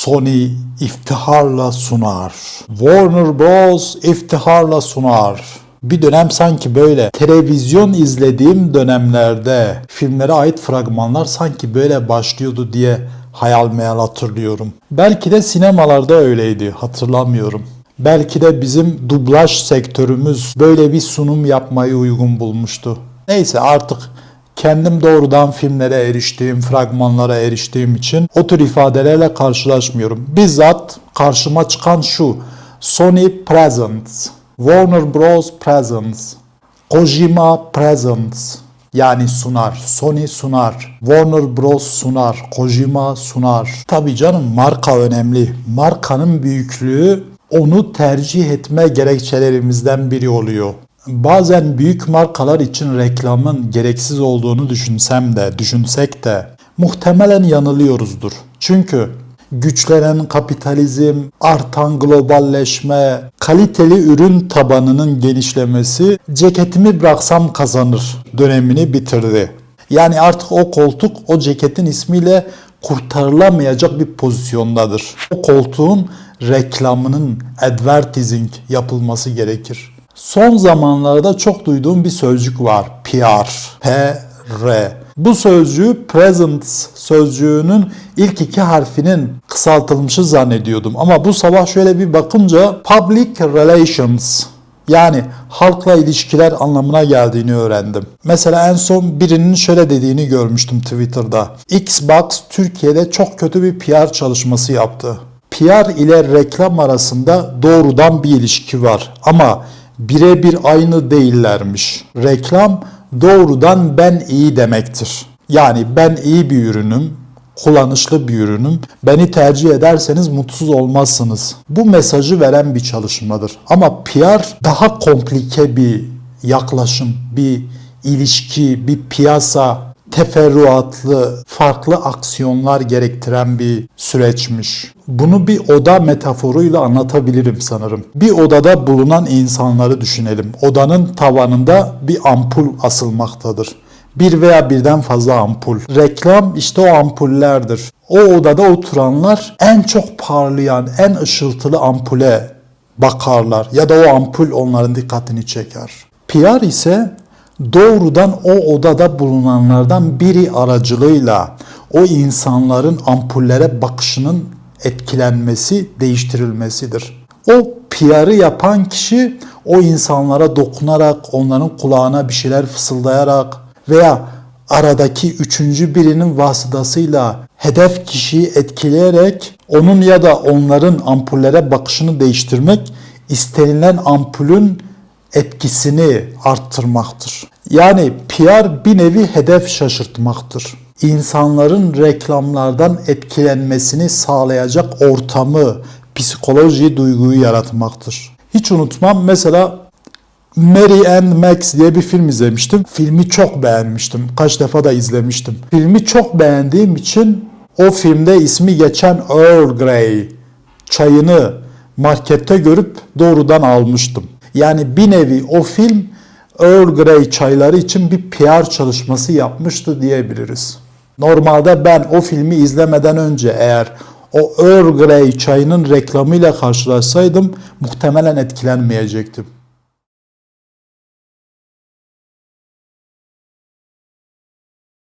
Sony iftiharla sunar. Warner Bros. iftiharla sunar. Bir dönem sanki böyle televizyon izlediğim dönemlerde filmlere ait fragmanlar sanki böyle başlıyordu diye hayal meyal hatırlıyorum. Belki de sinemalarda öyleydi hatırlamıyorum. Belki de bizim dublaj sektörümüz böyle bir sunum yapmayı uygun bulmuştu. Neyse artık kendim doğrudan filmlere eriştiğim, fragmanlara eriştiğim için o tür ifadelerle karşılaşmıyorum. Bizzat karşıma çıkan şu. Sony Presents, Warner Bros. Presents, Kojima Presents. Yani sunar. Sony sunar. Warner Bros. sunar. Kojima sunar. Tabii canım marka önemli. Markanın büyüklüğü onu tercih etme gerekçelerimizden biri oluyor. Bazen büyük markalar için reklamın gereksiz olduğunu düşünsem de, düşünsek de muhtemelen yanılıyoruzdur. Çünkü güçlenen kapitalizm, artan globalleşme, kaliteli ürün tabanının genişlemesi ceketimi bıraksam kazanır dönemini bitirdi. Yani artık o koltuk o ceketin ismiyle kurtarılamayacak bir pozisyondadır. O koltuğun reklamının advertising yapılması gerekir. Son zamanlarda çok duyduğum bir sözcük var. PR. PR. Bu sözcüğü present sözcüğünün ilk iki harfinin kısaltılmışı zannediyordum. Ama bu sabah şöyle bir bakınca public relations yani halkla ilişkiler anlamına geldiğini öğrendim. Mesela en son birinin şöyle dediğini görmüştüm Twitter'da. Xbox Türkiye'de çok kötü bir PR çalışması yaptı. PR ile reklam arasında doğrudan bir ilişki var ama birebir aynı değillermiş. Reklam doğrudan ben iyi demektir. Yani ben iyi bir ürünüm, kullanışlı bir ürünüm. Beni tercih ederseniz mutsuz olmazsınız. Bu mesajı veren bir çalışmadır. Ama PR daha komplike bir yaklaşım, bir ilişki, bir piyasa, teferruatlı, farklı aksiyonlar gerektiren bir süreçmiş. Bunu bir oda metaforuyla anlatabilirim sanırım. Bir odada bulunan insanları düşünelim. Odanın tavanında bir ampul asılmaktadır. Bir veya birden fazla ampul. Reklam işte o ampullerdir. O odada oturanlar en çok parlayan, en ışıltılı ampule bakarlar ya da o ampul onların dikkatini çeker. PR ise doğrudan o odada bulunanlardan biri aracılığıyla o insanların ampullere bakışının etkilenmesi, değiştirilmesidir. O PR'ı yapan kişi o insanlara dokunarak, onların kulağına bir şeyler fısıldayarak veya aradaki üçüncü birinin vasıtasıyla hedef kişiyi etkileyerek onun ya da onların ampullere bakışını değiştirmek istenilen ampulün etkisini arttırmaktır. Yani PR bir nevi hedef şaşırtmaktır. İnsanların reklamlardan etkilenmesini sağlayacak ortamı, psikoloji, duyguyu yaratmaktır. Hiç unutmam mesela Mary and Max diye bir film izlemiştim. Filmi çok beğenmiştim. Kaç defa da izlemiştim. Filmi çok beğendiğim için o filmde ismi geçen Earl Grey çayını markette görüp doğrudan almıştım. Yani bir nevi o film Earl Grey çayları için bir PR çalışması yapmıştı diyebiliriz. Normalde ben o filmi izlemeden önce eğer o Earl Grey çayının reklamıyla karşılaşsaydım muhtemelen etkilenmeyecektim.